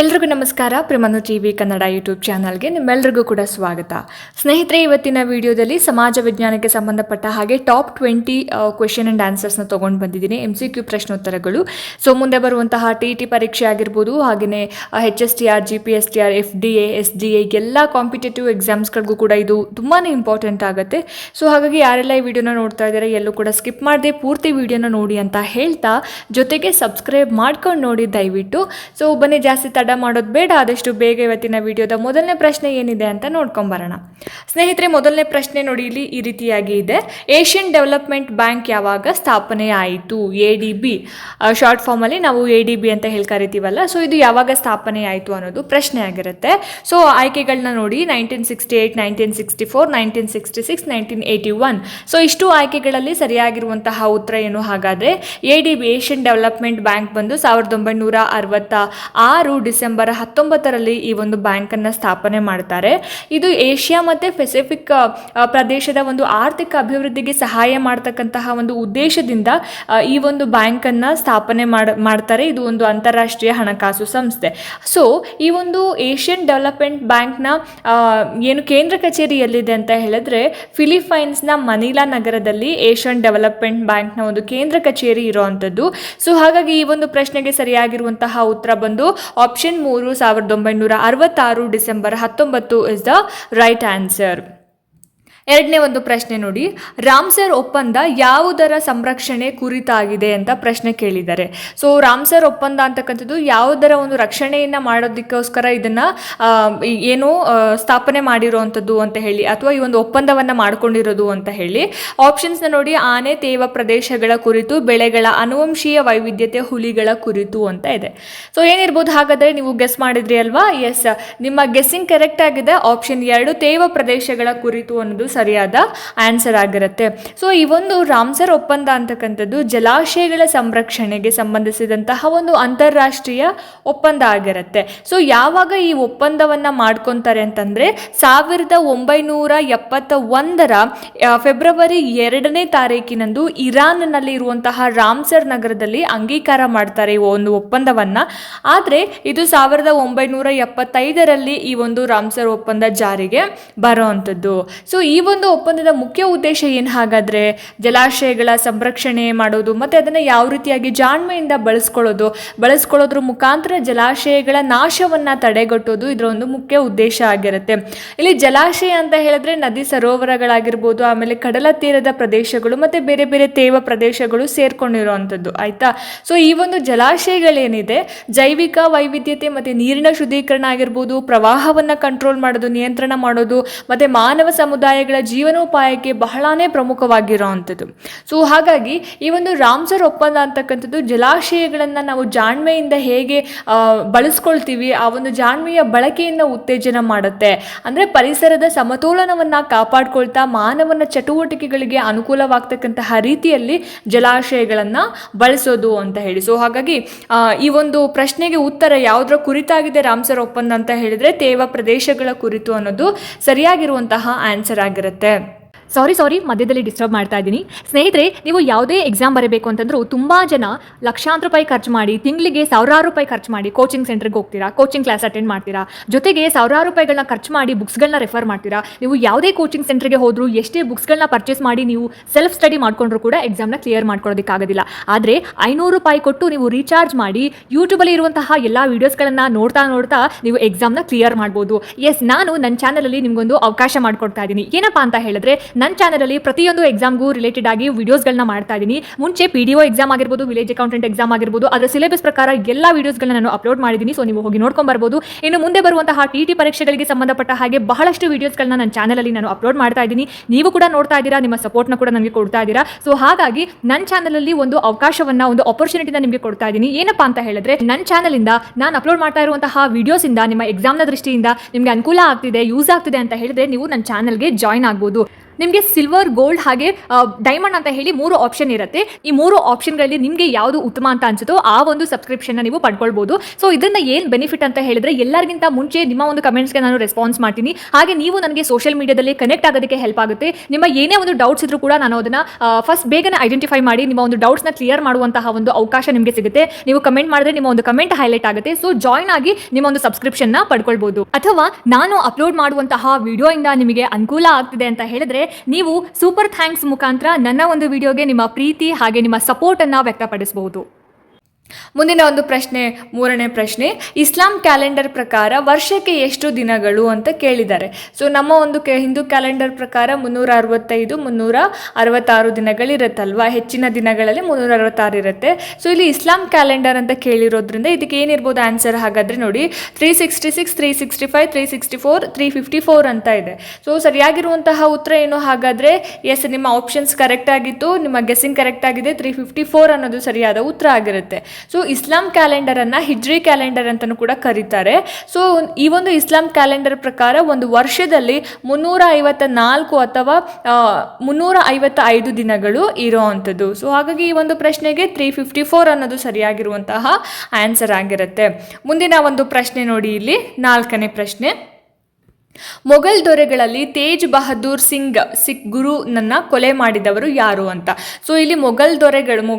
ಎಲ್ರಿಗೂ ನಮಸ್ಕಾರ. ಪ್ರಮನು ಟಿ ವಿ ಕನ್ನಡ ಯೂಟ್ಯೂಬ್ ಚಾನಲ್ಗೆ ನಿಮ್ಮೆಲ್ಲರಿಗೂ ಕೂಡ ಸ್ವಾಗತ. ಸ್ನೇಹಿತರೆ, ಇವತ್ತಿನ ವಿಡಿಯೋದಲ್ಲಿ ಸಮಾಜ ವಿಜ್ಞಾನಕ್ಕೆ ಸಂಬಂಧಪಟ್ಟ ಹಾಗೆ ಟಾಪ್ ಟ್ವೆಂಟಿ ಕ್ವೆಶನ್ ಆ್ಯಂಡ್ ಆನ್ಸರ್ಸ್ನ ತೊಗೊಂಡು ಬಂದಿದ್ದೀನಿ. ಎಂ ಸಿ ಕ್ಯೂ ಪ್ರಶ್ನೋತ್ತರಗಳು. ಸೊ ಮುಂದೆ ಬರುವಂತಹ ಟಿ ಟಿ ಪರೀಕ್ಷೆ ಆಗಿರ್ಬೋದು ಹಾಗೆಯೇ H S T R G P S T R F D A S D A ಎಲ್ಲ ಕಾಂಪಿಟೇಟಿವ್ ಎಕ್ಸಾಮ್ಸ್ಗಳಿಗೂ ಕೂಡ ಇದು ತುಂಬಾ ಇಂಪಾರ್ಟೆಂಟ್ ಆಗುತ್ತೆ. ಸೊ ಹಾಗಾಗಿ ಯಾರೆಲ್ಲ ಈ ವಿಡಿಯೋನ ನೋಡ್ತಾ ಇದ್ದಾರೆ, ಎಲ್ಲೂ ಕೂಡ ಸ್ಕಿಪ್ ಮಾಡದೆ ಪೂರ್ತಿ ವಿಡಿಯೋನ ನೋಡಿ ಅಂತ ಹೇಳ್ತಾ ಜೊತೆಗೆ ಸಬ್ಸ್ಕ್ರೈಬ್ ಮಾಡ್ಕೊಂಡು ನೋಡಿ ದಯವಿಟ್ಟು. ಸೊ ಬನ್ನಿ, ಜಾಸ್ತಿ ತಡ ಮಾಡೋದು ಬೇಡ, ಆದಷ್ಟು ಬೇಗ ಇವತ್ತಿನ ವಿಡಿಯೋದ ಮೊದಲನೇ ಪ್ರಶ್ನೆ ಏನಿದೆ ಅಂತ ನೋಡ್ಕೊಂಬರೋಣ. ಸ್ನೇಹಿತರೆ, ಮೊದಲನೇ ಪ್ರಶ್ನೆ ನೋಡಿ, ಇಲ್ಲಿ ಈ ರೀತಿಯಾಗಿ ಇದೆ. ಏಷ್ಯನ್ ಡೆವಲಪ್ಮೆಂಟ್ ಬ್ಯಾಂಕ್ ಯಾವಾಗ ಸ್ಥಾಪನೆ ಆಯಿತು? A D B. ಶಾರ್ಟ್ ಫಾರ್ಮಲ್ಲಿ ನಾವು ಎ ಡಿ ಬಿ ಅಂತ ಹೇಳಿ ಕರಿತೀವಲ್ಲ ಸೊ ಇದು ಯಾವಾಗ ಸ್ಥಾಪನೆ ಆಯಿತು ಅನ್ನೋದು ಪ್ರಶ್ನೆ ಆಗಿರುತ್ತೆ. ಸೊ ಆಯ್ಕೆಗಳನ್ನ ನೋಡಿ, nineteen sixty eight nineteen sixty four, nineteen sixty six, nineteen eighty one. So ಇಷ್ಟು ಆಯ್ಕೆಗಳಲ್ಲಿ ಸರಿಯಾಗಿರುವಂತಹ ಉತ್ತರ ಏನು? ಹಾಗಾದರೆ A D B, Asian development bank ಬಂದು ಸಾವಿರದ ಒಂಬೈನೂರ ಅರವತ್ತ ಆರು ಡಿಸೆಂಬರ್ ಹತ್ತೊಂಬತ್ತರಲ್ಲಿ ಈ ಒಂದು ಬ್ಯಾಂಕನ್ನು ಸ್ಥಾಪನೆ ಮಾಡ್ತಾರೆ. ಇದು ಏಷ್ಯಾ ಮತ್ತು ಪೆಸಿಫಿಕ್ ಪ್ರದೇಶದ ಒಂದು ಆರ್ಥಿಕ ಅಭಿವೃದ್ಧಿಗೆ ಸಹಾಯ ಮಾಡ್ತಕ್ಕಂತಹ ಒಂದು ಉದ್ದೇಶದಿಂದ ಈ ಒಂದು ಬ್ಯಾಂಕನ್ನು ಸ್ಥಾಪನೆ ಮಾಡ, ಮಾಡ್ತಾರೆ. ಇದು ಒಂದು ಅಂತಾರಾಷ್ಟ್ರೀಯ ಹಣಕಾಸು ಸಂಸ್ಥೆ. ಸೊ ಈ ಒಂದು ಏಷ್ಯನ್ ಡೆವಲಪ್ಮೆಂಟ್ ಬ್ಯಾಂಕ್ನ ನ ಏನು ಕೇಂದ್ರ ಕಚೇರಿ ಎಲ್ಲಿದೆ ಅಂತ ಹೇಳಿದ್ರೆ ಫಿಲಿಪೈನ್ಸ್ನ ಮನಿಲಾ ನಗರದಲ್ಲಿ ಏಷ್ಯನ್ ಡೆವಲಪ್ಮೆಂಟ್ ಬ್ಯಾಂಕ್ನ ಒಂದು ಕೇಂದ್ರ ಕಚೇರಿ ಇರುವಂಥದ್ದು ಸೊ ಹಾಗಾಗಿ ಈ ಒಂದು ಪ್ರಶ್ನೆಗೆ ಸರಿಯಾಗಿರುವಂತಹ ಉತ್ತರ ಬಂದು, ಆಪ್ಷನ್ ಮೂರು ಸಾವಿರದ ಒಂಬೈನೂರ ಅರವತ್ತಾರು ಡಿಸೆಂಬರ್ ಹತ್ತೊಂಬತ್ತು ಇಸ್ ದ ರೈಟ್ ಆನ್ಸರ್ ಎರಡನೇ ಒಂದು ಪ್ರಶ್ನೆ ನೋಡಿ. ರಾಮ್ಸರ್ ಒಪ್ಪಂದ ಯಾವುದರ ಸಂರಕ್ಷಣೆ ಕುರಿತಾಗಿದೆ ಅಂತ ಪ್ರಶ್ನೆ ಕೇಳಿದ್ದಾರೆ. ಸೊ ರಾಮ್ಸರ್ ಒಪ್ಪಂದ ಅಂತಕ್ಕಂಥದ್ದು ಯಾವುದರ ಒಂದು ರಕ್ಷಣೆಯನ್ನು ಮಾಡೋದಕ್ಕೋಸ್ಕರ ಇದನ್ನು ಏನು ಸ್ಥಾಪನೆ ಮಾಡಿರುವಂಥದ್ದು ಅಂತ ಹೇಳಿ ಅಥವಾ ಈ ಒಂದು ಒಪ್ಪಂದವನ್ನು ಮಾಡ್ಕೊಂಡಿರೋದು ಅಂತ ಹೇಳಿ. ಆಪ್ಷನ್ಸ್ನ ನೋಡಿ ಆನೆ, ತೇವ ಪ್ರದೇಶಗಳ ಕುರಿತು, ಬೆಳೆಗಳ ಅನುವಂಶೀಯ ವೈವಿಧ್ಯತೆ, ಹುಲಿಗಳ ಕುರಿತು ಅಂತ ಇದೆ. ಸೊ ಏನಿರ್ಬೋದು ಹಾಗಾದರೆ ನೀವು ಗೆಸ್ ಮಾಡಿದ್ರಿ ಅಲ್ವಾ? ಎಸ್ ನಿಮ್ಮ ಗೆಸ್ಸಿಂಗ್ ಕರೆಕ್ಟ್ ಆಗಿದೆ. ಆಪ್ಷನ್ ಎರಡು, ತೇವ ಪ್ರದೇಶಗಳ ಕುರಿತು ಅನ್ನೋದು ಸರಿಯಾದ ಆನ್ಸರ್ ಆಗಿರುತ್ತೆ. ಸೊ ಈ ಒಂದು ರಾಮ್ಸರ್ ಒಪ್ಪಂದ ಅಂತಕ್ಕಂಥದ್ದು ಜಲಾಶಯಗಳ ಸಂರಕ್ಷಣೆಗೆ ಸಂಬಂಧಿಸಿದಂತಹ ಒಂದು ಅಂತಾರಾಷ್ಟ್ರೀಯ ಒಪ್ಪಂದ ಆಗಿರುತ್ತೆ. ಸೊ ಯಾವಾಗ ಈ ಒಪ್ಪಂದವನ್ನು ಮಾಡ್ಕೊತಾರೆ ಅಂತಂದರೆ ಸಾವಿರದ ಒಂಬೈನೂರ ಎಪ್ಪತ್ತ ಒಂದರ ಫೆಬ್ರವರಿ ಎರಡನೇ ತಾರೀಕಿನಂದು ಇರಾನ್ನಲ್ಲಿ ಇರುವಂತಹ ರಾಮ್ಸರ್ ನಗರದಲ್ಲಿ ಅಂಗೀಕಾರ ಮಾಡ್ತಾರೆ ಈ ಒಂದು ಒಪ್ಪಂದವನ್ನು. ಆದರೆ ಇದು ಸಾವಿರದ ಒಂಬೈನೂರ ಎಪ್ಪತ್ತೈದರಲ್ಲಿ ಈ ಒಂದು ರಾಮ್ಸರ್ ಒಪ್ಪಂದ ಜಾರಿಗೆ ಬರೋವಂಥದ್ದು ಸೊ ಈ ಒಂದು ಒಪ್ಪಂದದ ಮುಖ್ಯ ಉದ್ದೇಶ ಏನು ಹಾಗಾದರೆ ಜಲಾಶಯಗಳ ಸಂರಕ್ಷಣೆ ಮಾಡೋದು, ಮತ್ತು ಅದನ್ನು ಯಾವ ರೀತಿಯಾಗಿ ಜಾಣ್ಮೆಯಿಂದ ಬಳಸ್ಕೊಳ್ಳೋದು, ಬಳಸ್ಕೊಳ್ಳೋದ್ರ ಮುಖಾಂತರ ಜಲಾಶಯಗಳ ನಾಶವನ್ನು ತಡೆಗಟ್ಟೋದು ಇದರ ಒಂದು ಮುಖ್ಯ ಉದ್ದೇಶ ಆಗಿರುತ್ತೆ. ಇಲ್ಲಿ ಜಲಾಶಯ ಅಂತ ಹೇಳಿದ್ರೆ ನದಿ ಸರೋವರಗಳಾಗಿರ್ಬೋದು, ಆಮೇಲೆ ಕಡಲ ತೀರದ ಪ್ರದೇಶಗಳು, ಮತ್ತು ಬೇರೆ ಬೇರೆ ತೇವ ಪ್ರದೇಶಗಳು ಸೇರ್ಕೊಂಡಿರುವಂಥದ್ದು, ಆಯಿತಾ? ಸೊ ಈ ಒಂದು ಜಲಾಶಯಗಳೇನಿದೆ, ಜೈವಿಕ ವೈವಿಧ್ಯತೆ ಮತ್ತು ನೀರಿನ ಶುದ್ಧೀಕರಣ ಆಗಿರ್ಬೋದು, ಪ್ರವಾಹವನ್ನು ಕಂಟ್ರೋಲ್ ಮಾಡೋದು, ನಿಯಂತ್ರಣ ಮಾಡೋದು, ಮತ್ತು ಮಾನವ ಸಮುದಾಯಗಳ ಜೀವನೋಪಾಯಕ್ಕೆ ಬಹಳಾನೇ ಪ್ರಮುಖವಾಗಿರೋವಂಥದ್ದು ಸೊ ಹಾಗಾಗಿ ಈ ಒಂದು ರಾಮ್ಸರ್ ಒಪ್ಪಂದ ಅಂತಕ್ಕಂಥದ್ದು ಜಲಾಶಯಗಳನ್ನು ನಾವು ಜಾಣ್ಮೆಯಿಂದ ಹೇಗೆ ಬಳಸ್ಕೊಳ್ತೀವಿ, ಆ ಒಂದು ಜಾಣ್ಮೆಯ ಬಳಕೆಯನ್ನು ಉತ್ತೇಜನ ಮಾಡುತ್ತೆ. ಅಂದರೆ ಪರಿಸರದ ಸಮತೋಲನವನ್ನು ಕಾಪಾಡ್ಕೊಳ್ತಾ ಮಾನವನ ಚಟುವಟಿಕೆಗಳಿಗೆ ಅನುಕೂಲವಾಗ್ತಕ್ಕಂತಹ ರೀತಿಯಲ್ಲಿ ಜಲಾಶಯಗಳನ್ನು ಬಳಸೋದು ಅಂತ ಹೇಳಿ. ಸೊ ಹಾಗಾಗಿ ಈ ಒಂದು ಪ್ರಶ್ನೆಗೆ ಉತ್ತರ ಯಾವುದರ ಕುರಿತಾಗಿದೆ ರಾಮ್ಸರ್ ಒಪ್ಪಂದ ಅಂತ ಹೇಳಿದರೆ ತೇವ ಪ್ರದೇಶಗಳ ಕುರಿತು ಅನ್ನೋದು ಸರಿಯಾಗಿರುವಂತಹ ಆನ್ಸರ್ ಆಗಿರುತ್ತೆ. ಆಗಿರುತ್ತೆ ಸಾರಿ ಸಾರಿ ಮಧ್ಯದಲ್ಲಿ ಡಿಸ್ಟರ್ಬ್ ಮಾಡ್ತಾ ಇದ್ದೀನಿ. ಸ್ನೇಹಿತರೆ, ನೀವು ಯಾವುದೇ ಎಕ್ಸಾಮ್ ಬರಬೇಕು ಅಂತಂದ್ರೂ ತುಂಬ ಜನ ಲಕ್ಷಾಂತರ ರೂಪಾಯಿ ಖರ್ಚು ಮಾಡಿ, ತಿಂಗಳಿಗೆ ಸಾವಿರಾರು ರೂಪಾಯಿ ಖರ್ಚು ಮಾಡಿ ಕೋಚಿಂಗ್ ಸೆಂಟರ್ಗೆ ಹೋಗ್ತೀರಾ ಕೋಚಿಂಗ್ ಕ್ಲಾಸ್ ಅಟೆಂಡ್ ಮಾಡ್ತೀರಾ, ಜೊತೆಗೆ ಸಾವಿರಾರು ರೂಪಾಯಿಗಳನ್ನ ಖರ್ಚು ಮಾಡಿ ಬುಕ್ಸ್ಗಳನ್ನ ರೆಫರ್ ಮಾಡ್ತೀರಾ, ನೀವು ಯಾವುದೇ ಕೋಚಿಂಗ್ ಸೆಂಟರ್ಗೆ ಹೋದರೂ ಎಷ್ಟೇ ಬುಕ್ಸ್ಗಳನ್ನ ಪರ್ಚೇಸ್ ಮಾಡಿ ನೀವು ಸೆಲ್ಫ್ ಸ್ಟಡಿ ಮಾಡ್ಕೊಂಡ್ರು ಕೂಡ ಎಕ್ಸಾಮ್ನ ಕ್ಲಿಯರ್ ಮಾಡ್ಕೊಳ್ಳೋದಕ್ಕಾಗೋದಿಲ್ಲ ಆದರೆ ಐನೂರು ರೂಪಾಯಿ ಕೊಟ್ಟು ನೀವು ರೀಚಾರ್ಜ್ ಮಾಡಿ ಯೂಟ್ಯೂಬಲ್ಲಿ ಇರುವಂತಹ ಎಲ್ಲ ವೀಡಿಯೋಸ್ಗಳನ್ನು ನೋಡ್ತಾ ನೋಡ್ತಾ ನೀವು ಎಕ್ಸಾಮ್ನ ಕ್ಲಿಯರ್ ಮಾಡ್ಬೋದು. ಎಸ್ ನಾನು ನನ್ನ ಚಾನಲಲ್ಲಿ ನಿಮಗೊಂದು ಅವಕಾಶ ಮಾಡಿಕೊಡ್ತಾ ಇದ್ದೀನಿ. ಏನಪ್ಪಾ ಅಂತ ಹೇಳಿದ್ರೆ ನನ್ನ ಚಾನಲಲ್ಲಿ ಪ್ರತಿಯೊಂದು ಎಕ್ಸಾಮ್ಗೂ ರಿಲೇಟೆಡ್ ಆಗಿ ವಿಡಿಯೋಸ್ಗಳನ್ನ ಮಾಡ್ತಾ ಇದ್ದೀನಿ ಮುಂಚೆ ಪಿ ಡಿ ಒ ಎಕ್ಸಾಮ್ ಆಗಿರ್ಬೋದು ವಿಲೇಜ್ ಅಕೌಂಟೆಂಟ್ ಎಕ್ಸಾಮ್ ಆಗಿರ್ಬೋದು, ಅದರ ಸಿಲೆಬಸ್ ಪ್ರಕಾರ ಎಲ್ಲ ವೀಡಿಯೋಸ್ಗಳನ್ನ ನಾನು ಅಪ್ಲೋಡ್ ಮಾಡಿದ್ದೀನಿ ಸೊ ನೀವು ಹೋಗಿ ನೋಡ್ಕೊಂಬರ್ಬೋದು ಇನ್ನು ಮುಂದೆ ಬರುವಂತಹ ಟಿ ಟಿ ಪರೀಕ್ಷೆಗಳಿಗೆ ಸಂಬಂಧಪಟ್ಟ ಹಾಗೆ ಬಹಳಷ್ಟು ವೀಡಿಯೋಸ್ಗಳನ್ನ ನನ್ನ ಚಾನಲಲ್ಲಿ ನಾನು ಅಪ್ಲೋಡ್ ಮಾಡ್ತಾ ಇದ್ದೀನಿ ನೀವು ಕೂಡ ನೋಡ್ತಾ ಇದ್ದೀರಾ ನಿಮ್ಮ ಸಪೋರ್ಟ್ನ ಕೂಡ ನನಗೆ ಕೊಡ್ತಾ ಇದ್ದೀರಾ ಸೊ ಹಾಗಾಗಿ ನನ್ನ ಚಾನಲಲ್ಲಿ ಒಂದು ಅವಕಾಶವನ್ನ, ಒಂದು ಆಪರ್ಚುನಿಟಿನ ನಿಮಗೆ ಕೊಡ್ತಾ ಇದ್ದೀನಿ ಏನಪ್ಪ ಅಂತ ಹೇಳಿದ್ರೆ ನನ್ನ ಚಾನಲಿಂದ ನಾನು ಅಪ್ಲೋಡ್ ಮಾಡ್ತಾ ಇರುವಂತಹ ವೀಡಿಯೋಸಿಂದ ನಿಮ್ಮ ಎಕ್ಸಾಮ್ನ ದೃಷ್ಟಿಯಿಂದ ನಿಮಗೆ ಅನುಕೂಲ ಆಗ್ತಿದೆ ಯೂಸ್ ಆಗ್ತಿದೆ ಅಂತ ಹೇಳಿದ್ರೆ ನೀವು ನನ್ನ ಚಾನಲ್ಗೆ ಜಾಯ್ನ್ ಆಗ್ಬೋದು. ನಿಮಗೆ ಸಿಲ್ವರ್ ಗೋಲ್ಡ್ ಹಾಗೆ ಡೈಮಂಡ್ ಅಂತ ಹೇಳಿ ಮೂರು ಆಪ್ಷನ್ ಇರುತ್ತೆ. ಈ ಮೂರು ಆಪ್ಷನ್ಗಳಲ್ಲಿ ನಿಮಗೆ ಯಾವುದು ಉತ್ತಮ ಅಂತ ಅನ್ಸುತ್ತೋ ಆ ಒಂದು ಸಬ್ಸ್ಕ್ರಿಪ್ಷನ್ನ ನೀವು ಪಡ್ಕೊಳ್ಬೋದು. ಸೊ ಇದರಿಂದ ಏನು ಬೆನಿಫಿಟ್ ಅಂತ ಹೇಳಿದ್ರೆ ಎಲ್ಲರಿಗಿಂತ ಮುಂಚೆ ನಿಮ್ಮ ಒಂದು ಕಮೆಂಟ್ಸ್ಗೆ ನಾನು ರೆಸ್ಪಾನ್ಸ್ ಮಾಡ್ತೀನಿ. ಹಾಗೆ ನೀವು ನನಗೆ ಸೋಷಿಯಲ್ ಮೀಡಿಯಾದಲ್ಲಿ ಕನೆಕ್ಟ್ ಆಗೋದಕ್ಕೆ ಹೆಲ್ಪ್ ಆಗುತ್ತೆ. ನಿಮ್ಮ ಏನೇ ಒಂದು ಡೌಟ್ಸ್ ಇದ್ರೂ ಕೂಡ ನಾನು ಅದನ್ನು ಫಸ್ಟ್ ಬೇಗನೆ ಐಡೆಂಟಿಫೈ ಮಾಡಿ ನಿಮ್ಮ ಒಂದು ಡೌಟ್ಸ್ನ ಕ್ಲಿಯರ್ ಮಾಡುವಂತಹ ಒಂದು ಅವಕಾಶ ನಿಮಗೆ ಸಿಗುತ್ತೆ. ನೀವು ಕಮೆಂಟ್ ಮಾಡಿದ್ರೆ ನಿಮ್ಮ ಒಂದು ಕಮೆಂಟ್ ಹೈಲೈಟ್ ಆಗುತ್ತೆ. ಸೊ ಜಾಯ್ನ್ ಆಗಿ ನಿಮ್ಮ ಒಂದು ಸಬ್ಸ್ಕ್ರಿಪ್ಷನ್ನ ಪಡ್ಕೊಳ್ಬೋದು. ಅಥವಾ ನಾನು ಅಪ್ಲೋಡ್ ಮಾಡುವಂತಹ ವಿಡಿಯೋ ಇಂದ ನಿಮಗೆ ಅನುಕೂಲ ಆಗ್ತಿದೆ ಅಂತ ಹೇಳಿದ್ರೆ ನೀವು ಸೂಪರ್ ಥ್ಯಾಂಕ್ಸ್ ಮುಖಾಂತರ ನನ್ನ ಒಂದು ವಿಡಿಯೋಗೆ ನಿಮ್ಮ ಪ್ರೀತಿ ಹಾಗೆ ನಿಮ್ಮ ಸಪೋರ್ಟ್ ಅನ್ನ ವ್ಯಕ್ತಪಡಿಸಬಹುದು ಮುಂದಿನ ಒಂದು ಪ್ರಶ್ನೆ, ಮೂರನೇ ಪ್ರಶ್ನೆ, ಇಸ್ಲಾಂ ಕ್ಯಾಲೆಂಡರ್ ಪ್ರಕಾರ ವರ್ಷಕ್ಕೆ ಎಷ್ಟು ದಿನಗಳು ಅಂತ ಕೇಳಿದ್ದಾರೆ. ಸೊ ನಮ್ಮ ಒಂದು ಕೆ, ಹಿಂದೂ ಕ್ಯಾಲೆಂಡರ್ ಪ್ರಕಾರ ಮುನ್ನೂರ ಅರವತ್ತೈದು, ಮುನ್ನೂರ ಅರವತ್ತಾರು ದಿನಗಳಿರುತ್ತಲ್ವಾ ಹೆಚ್ಚಿನ ದಿನಗಳಲ್ಲಿ ಮುನ್ನೂರ ಅರವತ್ತಾರು ಇರುತ್ತೆ. ಸೊ ಇಲ್ಲಿ ಇಸ್ಲಾಂ ಕ್ಯಾಲೆಂಡರ್ ಅಂತ ಕೇಳಿರೋದ್ರಿಂದ ಇದಕ್ಕೆ ಏನಿರ್ಬೋದು ಆನ್ಸರ್ ಹಾಗಾದರೆ ನೋಡಿ. Three sixty six three sixty five three sixty four three fifty four ಅಂತ ಇದೆ. ಸೊ ಸರಿಯಾಗಿರುವಂತಹ ಉತ್ತರ ಏನು ಹಾಗಾದರೆ ಎಸ್ ನಿಮ್ಮ ಆಪ್ಷನ್ಸ್ ಕರೆಕ್ಟ್ ಆಗಿತ್ತು, ನಿಮ್ಮ ಗೆಸ್ಸಿಂಗ್ ಕರೆಕ್ಟ್ ಆಗಿದೆ ತ್ರೀ ಫಿಫ್ಟಿ ಫೋರ್ ಅನ್ನೋದು ಸರಿಯಾದ ಉತ್ತರ ಆಗಿರುತ್ತೆ. ಸೊ ಇಸ್ಲಾಂ ಕ್ಯಾಲೆಂಡರನ್ನು ಹಿಜ್ರಿ ಕ್ಯಾಲೆಂಡರ್ ಅಂತಲೂ ಕೂಡ ಕರೀತಾರೆ. ಸೊ ಈ ಒಂದು ಇಸ್ಲಾಂ ಕ್ಯಾಲೆಂಡರ್ ಪ್ರಕಾರ ಒಂದು ವರ್ಷದಲ್ಲಿ ಮುನ್ನೂರ ಐವತ್ತ ನಾಲ್ಕು ಅಥವಾ ಮುನ್ನೂರ ಐವತ್ತ ಐದು ದಿನಗಳು ಇರೋ ಅಂಥದ್ದು ಸೊ ಹಾಗಾಗಿ ಈ ಒಂದು ಪ್ರಶ್ನೆಗೆ ತ್ರೀ ಫಿಫ್ಟಿ ಫೋರ್ ಅನ್ನೋದು ಸರಿಯಾಗಿರುವಂತಹ ಆನ್ಸರ್ ಆಗಿರುತ್ತೆ. ಮುಂದಿನ ಒಂದು ಪ್ರಶ್ನೆ ನೋಡಿ ಇಲ್ಲಿ, ನಾಲ್ಕನೇ ಪ್ರಶ್ನೆ. ಮೊಘಲ್ ದೊರೆಗಳಲ್ಲಿ ತೇಜ್ ಬಹದ್ದೂರ್ ಸಿಂಗ್ ಸಿಖ್ ಗುರುನನ್ನ ಕೊಲೆ ಮಾಡಿದವರು ಯಾರು ಅಂತ. ಸೊ ಇಲ್ಲಿ ಮೊಘಲ್ ದೊರೆಗಳು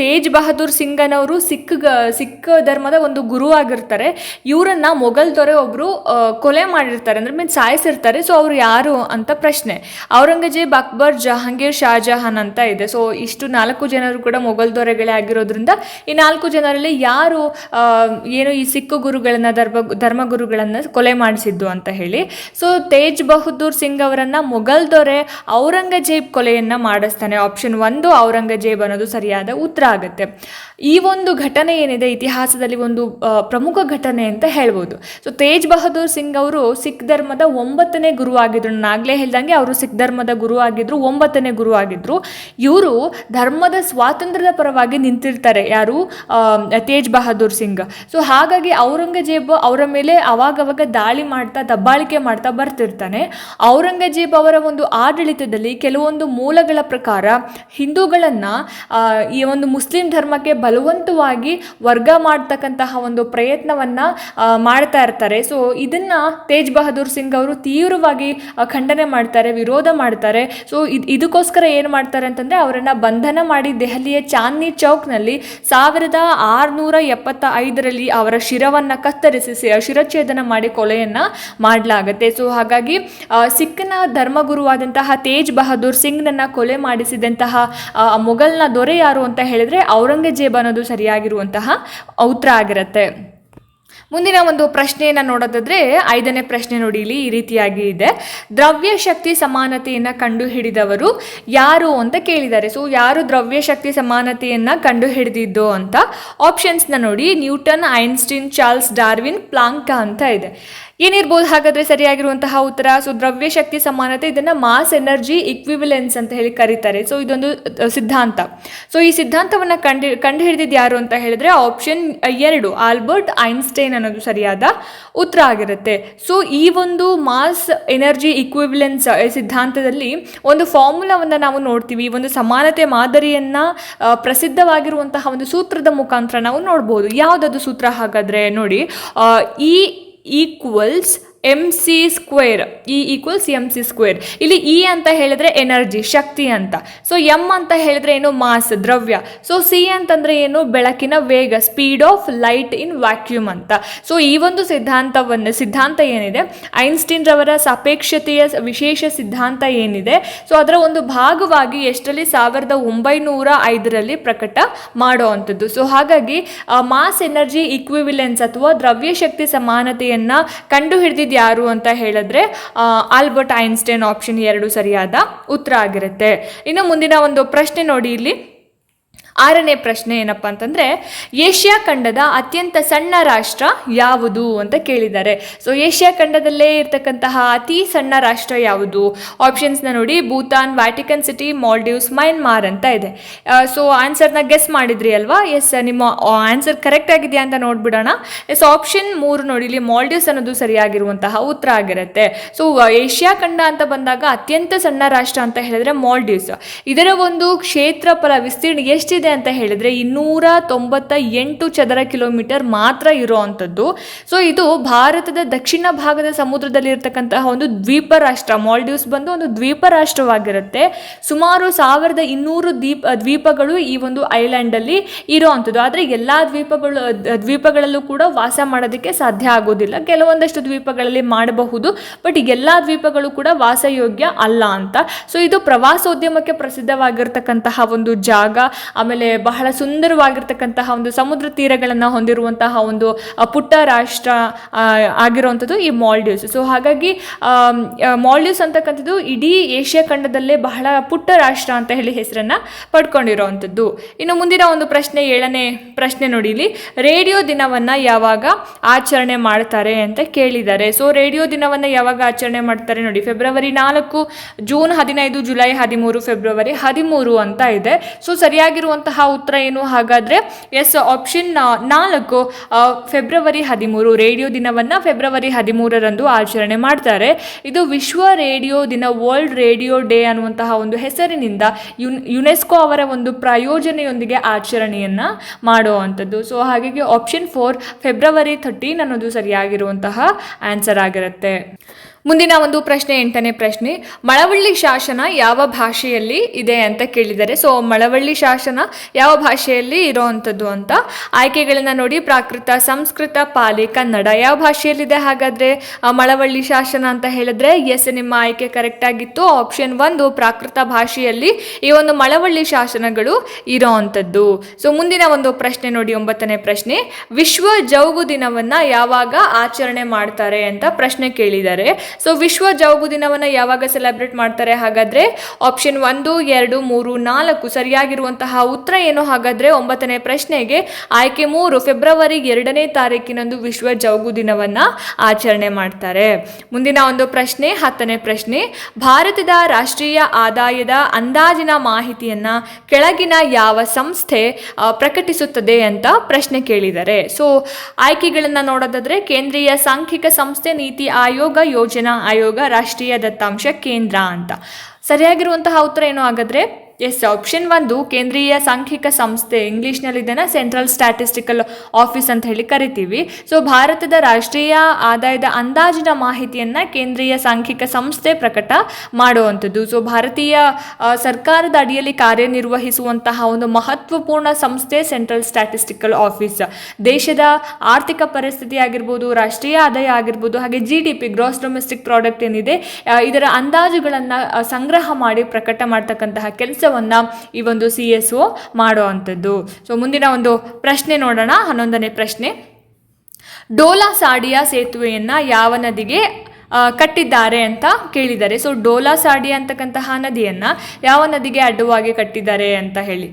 ತೇಜ್ ಬಹದ್ದೂರ್ ಸಿಂಗನವರು ಸಿಖ್ ಸಿಖ್ ಧರ್ಮದ ಒಂದು ಗುರು ಆಗಿರ್ತಾರೆ. ಇವರನ್ನ ಮೊಘಲ್ ದೊರೆ ಒಬ್ಬರು ಕೊಲೆ ಮಾಡಿರ್ತಾರೆ. ಅಂದ್ರೆ ಮೀನ್ ಸಾಯಿಸಿರ್ತಾರೆ. ಸೊ ಅವರು ಯಾರು ಅಂತ ಪ್ರಶ್ನೆ. ಔರಂಗಜೇಬ್ ಅಕ್ಬರ್ ಜಹಾಂಗೀರ್ ಶಾಜಹಾನ್ ಅಂತ ಇದೆ. ಸೊ ಇಷ್ಟು ನಾಲ್ಕು ಜನರು ಕೂಡ ಮೊಘಲ್ ದೊರೆಗಳೇ ಆಗಿರೋದ್ರಿಂದ ಈ ನಾಲ್ಕು ಜನರಲ್ಲಿ ಯಾರು ಏನು ಈ ಸಿಖ್ ಗುರುಗಳನ್ನ, ಧರ್ಮ ಧರ್ಮಗುರುಗಳನ್ನ ಕೊಲೆ ಮಾಡಿಸಿದ್ದು ಅಂತ ಹೇಳಿ ಸೊ ತೇಜ್ ಬಹದ್ದೂರ್ ಸಿಂಗ್ ಅವರನ್ನ ಮೊಘಲ್ ದೊರೆ ಔರಂಗಜೇಬ್ ಕೊಲೆಯನ್ನ ಮಾಡಿಸ್ತಾನೆ. ಆಪ್ಷನ್ ಒಂದು, ಔರಂಗಜೇಬ್ ಅನ್ನೋದು ಸರಿಯಾದ ಉತ್ತರ ಆಗುತ್ತೆ. ಈ ಒಂದು ಘಟನೆ ಏನಿದೆ, ಇತಿಹಾಸದಲ್ಲಿ ಒಂದು ಪ್ರಮುಖ ಘಟನೆ ಅಂತ ಹೇಳ್ಬೋದು. ಸೊ ತೇಜ್ ಬಹದ್ದೂರ್ ಸಿಂಗ್ ಅವರು ಸಿಖ್ ಧರ್ಮದ ಒಂಬತ್ತನೇ ಗುರು ಆಗಿದ್ರು. ನಾಗಲೇ ಹೇಳ್ದಂಗೆ ಅವರು ಸಿಖ್ ಧರ್ಮದ ಗುರು ಆಗಿದ್ರು, ಒಂಬತ್ತನೇ ಗುರು ಆಗಿದ್ರು. ಇವರು ಧರ್ಮದ ಸ್ವಾತಂತ್ರ್ಯದ ಪರವಾಗಿ ನಿಂತಿರ್ತಾರೆ. ಯಾರು? ತೇಜ್ ಬಹದ್ದೂರ್ ಸಿಂಗ್. ಸೊ ಹಾಗಾಗಿ ಔರಂಗಜೇಬ್ ಅವರ ಮೇಲೆ ಅವಾಗವಾಗ ದಾಳಿ ಮಾಡ್ತಾ ದಬ್ಬಾಳಿಕೆ ಮಾಡ್ತಾ ಬರ್ತಿರ್ತಾನೆ. ಔರಂಗಜೇಬ್ ಅವರ ಒಂದು ಆಡಳಿತದಲ್ಲಿ ಕೆಲವೊಂದು ಮೂಲಗಳ ಪ್ರಕಾರ ಹಿಂದೂಗಳನ್ನ ಈ ಒಂದು ಮುಸ್ಲಿಂ ಧರ್ಮಕ್ಕೆ ಬಲವಂತವಾಗಿ ವರ್ಗ ಮಾಡ್ತಕ್ಕಂತಹ ಒಂದು ಪ್ರಯತ್ನವನ್ನ ಮಾಡ್ತಾ ಇರ್ತಾರೆ. ಸೊ ಇದನ್ನ ತೇಜ್ ಬಹದ್ದೂರ್ ಸಿಂಗ್ ಅವರು ತೀವ್ರವಾಗಿ ಖಂಡನೆ ಮಾಡ್ತಾರೆ, ವಿರೋಧ ಮಾಡ್ತಾರೆ. ಸೊ ಇದ್, ಇದಕ್ಕೋಸ್ಕರ ಏನು ಮಾಡ್ತಾರೆ ಅಂತಂದ್ರೆ ಅವರನ್ನ ಬಂಧನ ಮಾಡಿ ದೆಹಲಿಯ ಚಾಂದ್ನಿ ಚೌಕ್ನಲ್ಲಿ ಸಾವಿರದ ಆರುನೂರ ಎಪ್ಪತ್ತ ಐದರಲ್ಲಿ ಅವರ ಶಿರವನ್ನ ಕತ್ತರಿಸಿ ಶಿರಚ್ಛೇದನ ಮಾಡಿ ಕೊಲೆಯನ್ನ ಮಾಡಲಾಗುತ್ತೆ ಸೊ ಹಾಗಾಗಿ ಸಿಖ್ನ ಧರ್ಮಗುರುವಾದಂತಹ ತೇಜ್ ಬಹದ್ದೂರ್ ಸಿಂಗ್ನನ್ನು ಕೊಲೆ ಮಾಡಿಸಿದಂತಹ ಮೊಘಲ್ನ ದೊರೆ ಯಾರು ಅಂತ ಹೇಳಿದ್ರೆ ಔರಂಗಜೇಬ್ ಅನ್ನೋದು ಸರಿಯಾಗಿರುವಂತಹ ಔತ್ರ ಆಗಿರುತ್ತೆ. ಮುಂದಿನ ಒಂದು ಪ್ರಶ್ನೆಯನ್ನು ನೋಡೋದಾದ್ರೆ, ಐದನೇ ಪ್ರಶ್ನೆ ನೋಡಿ, ಇಲ್ಲಿ ಈ ರೀತಿಯಾಗಿ ಇದೆ. ದ್ರವ್ಯ ಶಕ್ತಿ ಸಮಾನತೆಯನ್ನು ಕಂಡುಹಿಡಿದವರು ಯಾರು ಅಂತ ಕೇಳಿದ್ದಾರೆ. ಸೊ ಯಾರು ದ್ರವ್ಯ ಶಕ್ತಿ ಸಮಾನತೆಯನ್ನು ಕಂಡುಹಿಡಿದಿದ್ದು ಅಂತ? ಆಪ್ಷನ್ಸ್ನ ನೋಡಿ, Newton, Einstein, Charles, Darwin, Planck ಅಂತ ಇದೆ. ಏನಿರ್ಬೋದು ಹಾಗಾದ್ರೆ ಸರಿಯಾಗಿರುವಂತಹ ಉತ್ತರ? ಸೊ, ದ್ರವ್ಯ ಶಕ್ತಿ ಸಮಾನತೆ, ಇದನ್ನ ಮಾಸ್ ಎನರ್ಜಿ ಇಕ್ವಿವಿಲೆನ್ಸ್ ಅಂತ ಹೇಳಿ ಕರೀತಾರೆ. ಸೊ, ಇದೊಂದು ಸಿದ್ಧಾಂತ. ಸೊ, ಈ ಸಿದ್ಧಾಂತವನ್ನ ಕಂಡು ಕಂಡು ಯಾರು ಅಂತ ಹೇಳಿದ್ರೆ ಆಪ್ಷನ್ ಎರಡು, ಆಲ್ಬರ್ಟ್ ಐನ್ಸ್ಟೈನ್ ಅನ್ನೋದು ಸರಿಯಾದ ಉತ್ತರ ಆಗಿರುತ್ತೆ. ಸೊ, ಈ ಒಂದು ಮಾಸ್ ಎನರ್ಜಿ ಇಕ್ವಿವಿಲೆನ್ಸ್ ಸಿದ್ಧಾಂತದಲ್ಲಿ ಒಂದು ಫಾರ್ಮುಲಾವನ್ನು ನಾವು ನೋಡ್ತೀವಿ. ಈ ಒಂದು ಸಮಾನತೆ ಮಾದರಿಯನ್ನ ಪ್ರಸಿದ್ಧವಾಗಿರುವಂತಹ ಒಂದು ಸೂತ್ರದ ಮುಖಾಂತರ ನಾವು ನೋಡ್ಬೋದು. ಯಾವುದದು ಸೂತ್ರ ಹಾಗಾದ್ರೆ? ನೋಡಿ E equals M C square E equals M C square ಇಲ್ಲಿ ಇ ಅಂತ ಹೇಳಿದ್ರೆ ಎನರ್ಜಿ ಶಕ್ತಿ ಅಂತ. ಸೊ ಎಂ ಅಂತ ಹೇಳಿದ್ರೆ ಏನು? ಮಾಸ್, ದ್ರವ್ಯ. ಸೊ ಸಿ ಅಂತಂದ್ರೆ ಏನು? ಬೆಳಕಿನ ವೇಗ speed of light in vacuum ಅಂತ. ಸೊ ಈ ಒಂದು ಸಿದ್ಧಾಂತವನ್ನು, ಸಿದ್ಧಾಂತ ಏನಿದೆ? ಐನ್ಸ್ಟೀನ್ ರವರ ಸಾಪೇಕ್ಷತೆಯ ವಿಶೇಷ ಸಿದ್ಧಾಂತ ಏನಿದೆ? ಸೊ ಅದರ ಒಂದು ಭಾಗವಾಗಿ ಎಷ್ಟರಲ್ಲಿ? ಸಾವಿರದ ಒಂಬೈನೂರ ಐದರಲ್ಲಿ ಪ್ರಕಟ ಮಾಡೋ ಅಂಥದ್ದು ಸೊ ಹಾಗಾಗಿ ಮಾಸ್ ಎನರ್ಜಿ ಇಕ್ವಿವಿಲೆನ್ಸ್ ಅಥವಾ ದ್ರವ್ಯ ಶಕ್ತಿ ಸಮಾನತೆಯನ್ನು ಕಂಡು ಹಿಡಿದಿದ್ದು ಯಾರು ಅಂತ ಹೇಳಿದ್ರೆ ಆಲ್ಬರ್ಟ್ ಐನ್ಸ್ಟೈನ್ ಆಪ್ಷನ್ ಎರಡು ಸರಿಯಾದ ಉತ್ತರ ಆಗಿರುತ್ತೆ. ಇನ್ನು ಮುಂದಿನ ಒಂದು ಪ್ರಶ್ನೆ ನೋಡಿ ಇಲ್ಲಿ. ಆರನೇ ಪ್ರಶ್ನೆ ಏನಪ್ಪ ಅಂತಂದರೆ, ಏಷ್ಯಾ ಖಂಡದ ಅತ್ಯಂತ ಸಣ್ಣ ರಾಷ್ಟ್ರ ಯಾವುದು ಅಂತ ಕೇಳಿದ್ದಾರೆ. ಸೊ ಏಷ್ಯಾ ಖಂಡದಲ್ಲೇ ಇರ್ತಕ್ಕಂತಹ ಅತಿ ಸಣ್ಣ ರಾಷ್ಟ್ರ ಯಾವುದು? ಆಪ್ಷನ್ಸ್ನ ನೋಡಿ, Bhutan Vatican City Maldives Myanmar ಅಂತ ಇದೆ. ಸೊ ಆನ್ಸರ್ನ ಗೆಸ್ ಮಾಡಿದ್ರಿ ಅಲ್ವಾ? ಎಸ್ ನಿಮ್ಮ ಆನ್ಸರ್ ಕರೆಕ್ಟ್ ಆಗಿದೆಯಾ ಅಂತ ನೋಡ್ಬಿಡೋಣ. ಎಸ್ ಆಪ್ಷನ್ ಮೂರು ನೋಡಿ, ಇಲ್ಲಿ ಮಾಲ್ಡೀವ್ಸ್ ಅನ್ನೋದು ಸರಿಯಾಗಿರುವಂತಹ ಉತ್ತರ ಆಗಿರುತ್ತೆ. ಸೊ ಏಷ್ಯಾ ಖಂಡ ಅಂತ ಬಂದಾಗ ಅತ್ಯಂತ ಸಣ್ಣ ರಾಷ್ಟ್ರ ಅಂತ ಹೇಳಿದ್ರೆ ಮಾಲ್ಡೀವ್ಸ್ ಇದರ ಒಂದು ಕ್ಷೇತ್ರಫಲ, ವಿಸ್ತೀರ್ಣ ಎಷ್ಟಿದೆ ಅಂತ ಹೇಳಿದ್ರೆ ಇನ್ನೂರ ತೊಂಬತ್ತ ಎಂಟು ಚದರ ಕಿಲೋಮೀಟರ್ ಮಾತ್ರ ಇರುವಂಥದ್ದು. ಸೊ ಇದು ಭಾರತದ ದಕ್ಷಿಣ ಭಾಗದ ಸಮುದ್ರದಲ್ಲಿ ಇರತಕ್ಕಂತಹ ಒಂದು ದ್ವೀಪ ರಾಷ್ಟ್ರ ಮಾಲ್ಡೀವ್ಸ್ ಬಂದು ಒಂದು ದ್ವೀಪ ರಾಷ್ಟ್ರವಾಗಿರುತ್ತೆ ಸುಮಾರು ಸಾವಿರದ ಇನ್ನೂರು ದ್ವೀಪ ದ್ವೀಪಗಳು ಈ ಒಂದು ಐಲ್ಯಾಂಡಲ್ಲಿ ಇರುವಂಥದ್ದು. ಆದರೆ ಎಲ್ಲ ದ್ವೀಪಗಳು ದ್ವೀಪಗಳಲ್ಲೂ ಕೂಡ ವಾಸ ಮಾಡೋದಕ್ಕೆ ಸಾಧ್ಯ ಆಗೋದಿಲ್ಲ. ಕೆಲವೊಂದಷ್ಟು ದ್ವೀಪಗಳಲ್ಲಿ ಮಾಡಬಹುದು, ಬಟ್ ಎಲ್ಲ ದ್ವೀಪಗಳು ಕೂಡ ವಾಸಯೋಗ್ಯ ಅಲ್ಲ ಅಂತ. ಸೊ ಇದು ಪ್ರವಾಸೋದ್ಯಮಕ್ಕೆ ಪ್ರಸಿದ್ಧವಾಗಿರ್ತಕ್ಕಂತಹ ಒಂದು ಜಾಗ. ಆಮೇಲೆ ಬಹಳ ಸುಂದರವಾಗಿರ್ತಕ್ಕಂತಹ ಒಂದು ಸಮುದ್ರ ತೀರಗಳನ್ನು ಹೊಂದಿರುವಂತಹ ಒಂದು ಪುಟ್ಟ ರಾಷ್ಟ್ರ ಆಗಿರುವಂಥದ್ದು ಈ ಮಾಲ್ಡೀವ್ಸ್. ಸೊ ಹಾಗಾಗಿ ಮಾಲ್ಡೀವ್ಸ್ ಅಂತಕ್ಕಂಥದ್ದು ಇಡೀ ಏಷ್ಯಾ ಖಂಡದಲ್ಲೇ ಬಹಳ ಪುಟ್ಟ ರಾಷ್ಟ್ರ ಅಂತ ಹೇಳಿ ಹೆಸರನ್ನ ಪಡ್ಕೊಂಡಿರುವಂಥದ್ದು. ಇನ್ನು ಮುಂದಿನ ಒಂದು ಪ್ರಶ್ನೆ, ಏಳನೇ ಪ್ರಶ್ನೆ ನೋಡಿ ಇಲ್ಲಿ ರೇಡಿಯೋ ದಿನವನ್ನ ಯಾವಾಗ ಆಚರಣೆ ಮಾಡ್ತಾರೆ ಅಂತ ಕೇಳಿದ್ದಾರೆ. ಸೊ ರೇಡಿಯೋ ದಿನವನ್ನ ಯಾವಾಗ ಆಚರಣೆ ಮಾಡ್ತಾರೆ ನೋಡಿ. ಫೆಬ್ರವರಿ ನಾಲ್ಕು, ಜೂನ್ ಹದಿನೈದು, ಜುಲೈ ಹದಿಮೂರು, ಫೆಬ್ರವರಿ ಹದಿಮೂರು ಅಂತ ಇದೆ. ಸೊ ಸರಿಯಾಗಿರುವಂತಹ ಉತ್ತರ ಏನು? ಹಾಗಾದರೆ ಎಸ್ ಆಪ್ಷನ್ ನಾಲ್ಕು ಫೆಬ್ರವರಿ ಹದಿಮೂರು ರೇಡಿಯೋ ದಿನವನ್ನು ಫೆಬ್ರವರಿ ಹದಿಮೂರರಂದು ಆಚರಣೆ ಮಾಡ್ತಾರೆ. ಇದು ವಿಶ್ವ ರೇಡಿಯೋ ದಿನ ವರ್ಲ್ಡ್ ರೇಡಿಯೋ ಡೇ ಅನ್ನುವಂತಹ ಒಂದು ಹೆಸರಿನಿಂದ ಯುನ್ ಯುನೆಸ್ಕೋ ಅವರ ಒಂದು ಪ್ರಾಯೋಜನೆಯೊಂದಿಗೆ ಆಚರಣೆಯನ್ನು ಮಾಡುವಂಥದ್ದು. ಸೊ ಹಾಗಾಗಿ ಆಪ್ಷನ್ ಫೋರ್ ಫೆಬ್ರವರಿ ಥರ್ಟೀನ್ ಅನ್ನೋದು ಸರಿಯಾಗಿರುವಂತಹ ಆನ್ಸರ್ ಆಗಿರುತ್ತೆ. ಮುಂದಿನ ಒಂದು ಪ್ರಶ್ನೆ, ಎಂಟನೇ ಪ್ರಶ್ನೆ. ಮಳವಳ್ಳಿ ಶಾಸನ ಯಾವ ಭಾಷೆಯಲ್ಲಿ ಇದೆ ಅಂತ ಕೇಳಿದ್ದಾರೆ ಸೊ ಮಳವಳ್ಳಿ ಶಾಸನ ಯಾವ ಭಾಷೆಯಲ್ಲಿ ಇರೋವಂಥದ್ದು ಅಂತ ಆಯ್ಕೆಗಳನ್ನ ನೋಡಿ. ಪ್ರಾಕೃತ, ಸಂಸ್ಕೃತ, ಪಾಲಿ, ಕನ್ನಡ ಯಾವ ಭಾಷೆಯಲ್ಲಿದೆ ಹಾಗಾದ್ರೆ? ಮಳವಳ್ಳಿ ಶಾಸನ ಅಂತ ಹೇಳಿದ್ರೆ ಎಸ್ ನಿಮ್ಮ ಆಯ್ಕೆ ಕರೆಕ್ಟ್ ಆಗಿತ್ತು. ಆಪ್ಷನ್ ಒಂದು, ಪ್ರಾಕೃತ ಭಾಷೆಯಲ್ಲಿ ಈ ಒಂದು ಮಳವಳ್ಳಿ ಶಾಸನಗಳು ಇರೋವಂಥದ್ದು. ಸೊ ಮುಂದಿನ ಒಂದು ಪ್ರಶ್ನೆ ನೋಡಿ, ಒಂಬತ್ತನೇ ಪ್ರಶ್ನೆ. ವಿಶ್ವ ಜೌಗು ದಿನವನ್ನ ಯಾವಾಗ ಆಚರಣೆ ಮಾಡ್ತಾರೆ ಅಂತ ಪ್ರಶ್ನೆ ಕೇಳಿದ್ದಾರೆ ಸೊ ವಿಶ್ವ ಜೌಗು ದಿನವನ್ನ ಯಾವಾಗ ಸೆಲೆಬ್ರೇಟ್ ಮಾಡ್ತಾರೆ? ಹಾಗಾದ್ರೆ ಆಪ್ಷನ್ ಒಂದು, ಎರಡು, ಮೂರು, ನಾಲ್ಕು ಸರಿಯಾಗಿರುವಂತಹ ಉತ್ತರ ಏನು? ಹಾಗಾದ್ರೆ ಒಂಬತ್ತನೇ ಪ್ರಶ್ನೆಗೆ ಆಯ್ಕೆ ಮೂರು, ಫೆಬ್ರವರಿ ಎರಡನೇ ತಾರೀಕಿನಂದು ವಿಶ್ವ ಜೌಗು ದಿನವನ್ನ ಆಚರಣೆ ಮಾಡ್ತಾರೆ. ಮುಂದಿನ ಒಂದು ಪ್ರಶ್ನೆ, ಹತ್ತನೇ ಪ್ರಶ್ನೆ, ಭಾರತದ ರಾಷ್ಟ್ರೀಯ ಆದಾಯದ ಅಂದಾಜಿನ ಮಾಹಿತಿಯನ್ನ ಕೆಳಗಿನ ಯಾವ ಸಂಸ್ಥೆ ಪ್ರಕಟಿಸುತ್ತದೆ ಅಂತ ಪ್ರಶ್ನೆ ಕೇಳಿದ್ದಾರೆ ಸೊ ಆಯ್ಕೆಗಳನ್ನು ನೋಡೋದಾದ್ರೆ ಕೇಂದ್ರೀಯ ಸಾಂಖ್ಯಿಕ ಸಂಸ್ಥೆ ನೀತಿ ಆಯೋಗ ಯೋಜನಾ ಆಯೋಗ ರಾಷ್ಟ್ರೀಯ ದತ್ತಾಂಶ ಕೇಂದ್ರ ಅಂತ. ಸರಿಯಾಗಿರುವಂತಹ ಉತ್ತರ ಏನು ಹಾಗಾದ್ರೆ? ಎಸ್ ಆಪ್ಷನ್ ಒಂದು ಕೇಂದ್ರೀಯ ಸಾಂಖ್ಯಿಕ ಸಂಸ್ಥೆ ಇಂಗ್ಲೀಷ್ನಲ್ಲಿ ಇದನ್ನು ಸೆಂಟ್ರಲ್ ಸ್ಟ್ಯಾಟಿಸ್ಟಿಕಲ್ ಆಫೀಸ್ ಅಂತ ಹೇಳಿ ಕರಿತೀವಿ. ಸೊ ಭಾರತದ ರಾಷ್ಟ್ರೀಯ ಆದಾಯದ ಅಂದಾಜಿನ ಮಾಹಿತಿಯನ್ನು ಕೇಂದ್ರೀಯ ಸಾಂಖ್ಯಿಕ ಸಂಸ್ಥೆ ಪ್ರಕಟ ಮಾಡುವಂಥದ್ದು. ಸೊ ಭಾರತೀಯ ಸರ್ಕಾರದ ಅಡಿಯಲ್ಲಿ ಕಾರ್ಯನಿರ್ವಹಿಸುವಂತಹ ಒಂದು ಮಹತ್ವಪೂರ್ಣ ಸಂಸ್ಥೆ ಸೆಂಟ್ರಲ್ ಸ್ಟ್ಯಾಟಿಸ್ಟಿಕಲ್ ಆಫೀಸ್ ದೇಶದ ಆರ್ಥಿಕ ಪರಿಸ್ಥಿತಿ ಆಗಿರ್ಬೋದು, ರಾಷ್ಟ್ರೀಯ ಆದಾಯ ಆಗಿರ್ಬೋದು, ಹಾಗೆ G D P gross domestic product ಏನಿದೆ ಇದರ ಅಂದಾಜುಗಳನ್ನು ಸಂಗ್ರಹ ಮಾಡಿ ಪ್ರಕಟ ಮಾಡ್ತಕ್ಕಂತಹ ಕೆಲಸವನ್ನ ಈ ಒಂದು ಸಿ ಎಸ್ ಒ ಮಾಡುವಂಥದ್ದು. ಸೊ ಮುಂದಿನ ಒಂದು ಪ್ರಶ್ನೆ ನೋಡೋಣ. ಹನ್ನೊಂದನೇ ಪ್ರಶ್ನೆ. ಡೋಲಾ ಸಾಡಿಯಾ ಸೇತುವೆಯನ್ನ ಯಾವ ನದಿಗೆ ಕಟ್ಟಿದ್ದಾರೆ ಅಂತ ಕೇಳಿದ್ದಾರೆ. ಸೊ ಡೋಲಾ ಸಾಡಿ ಅಂತಕ್ಕಂತಹ ನದಿಯನ್ನ ಯಾವ ನದಿಗೆ ಅಡ್ಡವಾಗಿ ಕಟ್ಟಿದ್ದಾರೆ ಅಂತ ಹೇಳಿ.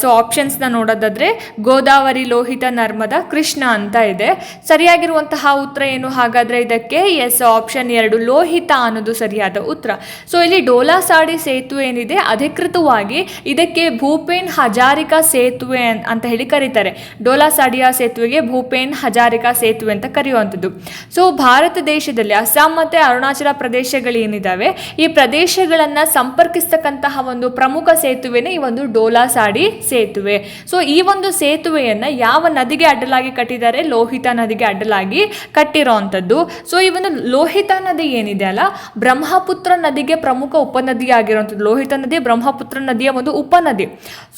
ಸೊ ಆಪ್ಷನ್ಸ್ನ ನೋಡೋದಾದ್ರೆ ಗೋದಾವರಿ ಲೋಹಿತ ನರ್ಮದಾ ಕೃಷ್ಣ ಅಂತ ಇದೆ. ಸರಿಯಾಗಿರುವಂತಹ ಉತ್ತರ ಏನು? ಹಾಗಾದ್ರೆ ಇದಕ್ಕೆ ಎಸ್ ಆಪ್ಷನ್ ಎರಡು, ಲೋಹಿತ ಅನ್ನೋದು ಸರಿಯಾದ ಉತ್ತರ. ಸೊ ಇಲ್ಲಿ ಡೋಲಾ ಸಾಡಿ ಸೇತುವೆ ಏನಿದೆ? ಅಧಿಕೃತವಾಗಿ ಇದಕ್ಕೆ ಭೂಪೇನ್ ಹಜಾರಿಕಾ ಸೇತುವೆ ಅಂತ ಹೇಳಿ ಕರೀತಾರೆ. ಡೋಲಾ ಸಾಡಿಯಾ ಸೇತುವೆಗೆ ಭೂಪೇನ್ ಹಜಾರಿಕಾ ಸೇತುವೆ ಅಂತ ಕರೆಯುವಂಥದ್ದು. ಸೊ ಭಾರತ ದೇಶದಲ್ಲಿ ಅಸ್ಸಾಂ ಮತ್ತು ಅರುಣಾಚಲ ಪ್ರದೇಶಗಳು ಪ್ರದೇಶಗಳೇನಿದ್ದಾವೆ ಈ ಪ್ರದೇಶಗಳನ್ನು ಸಂಪರ್ಕಿಸ್ತಕ್ಕಂತಹ ಒಂದು ಪ್ರಮುಖ ಸೇತುವೆನೇ ಈ ಒಂದು ಡೋಲಾ ಸಾಡಿ ಸೇತುವೆ. ಸೊ ಈ ಒಂದು ಸೇತುವೆಯನ್ನು ಯಾವ ನದಿಗೆ ಅಡ್ಡಲಾಗಿ ಕಟ್ಟಿದ್ದಾರೆ, ಲೋಹಿತ ನದಿಗೆ ಅಡ್ಡಲಾಗಿ ಕಟ್ಟಿರೋವಂಥದ್ದು ಸೊ ಈ ಒಂದು ಲೋಹಿತ ನದಿ ಏನಿದೆ ಅಲ್ಲ, ಬ್ರಹ್ಮಪುತ್ರ ನದಿಗೆ ಪ್ರಮುಖ ಉಪನದಿ ಆಗಿರುವಂಥದ್ದು ಲೋಹಿತ ನದಿ, ಬ್ರಹ್ಮಪುತ್ರ ನದಿಯ ಒಂದು ಉಪನದಿ.